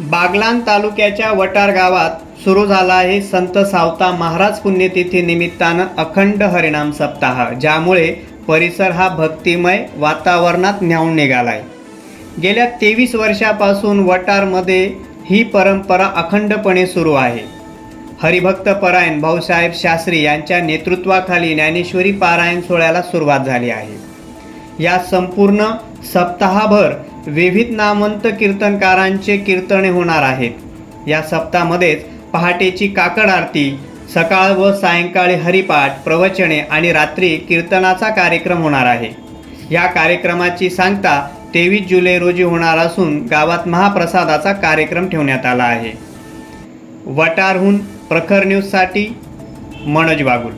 बागलान तालुक्याच्या वटार गावात सुरू झाला आहे संत सावता महाराज पुण्यतिथी निमित्तानं अखंड हरिणाम सप्ताह ज्यामुळे परिसर हा भक्तिमय वातावरणात न्यावून आहे गेल्या तेवीस वर्षापासून वटारमध्ये ही परंपरा अखंडपणे सुरू आहे. हरिभक्त परायण भाऊसाहेब शास्त्री यांच्या नेतृत्वाखाली ज्ञानेश्वरी पारायण सोहळ्याला सुरुवात झाली आहे. या संपूर्ण सप्ताहभर विविध नामवंत कीर्तनकारांचे कीर्तने होणार आहेत. या सप्ताहामध्येच पहाटेची काकड आरती सकाळ व सायंकाळी हरिपाठ प्रवचने आणि रात्री कीर्तनाचा कार्यक्रम होणार आहे. या कार्यक्रमाची सांगता तेवीस जुलै रोजी होणार असून गावात महाप्रसादाचा कार्यक्रम ठेवण्यात आला आहे. वटारहून प्रखर न्यूजसाठी मनोज बागुल.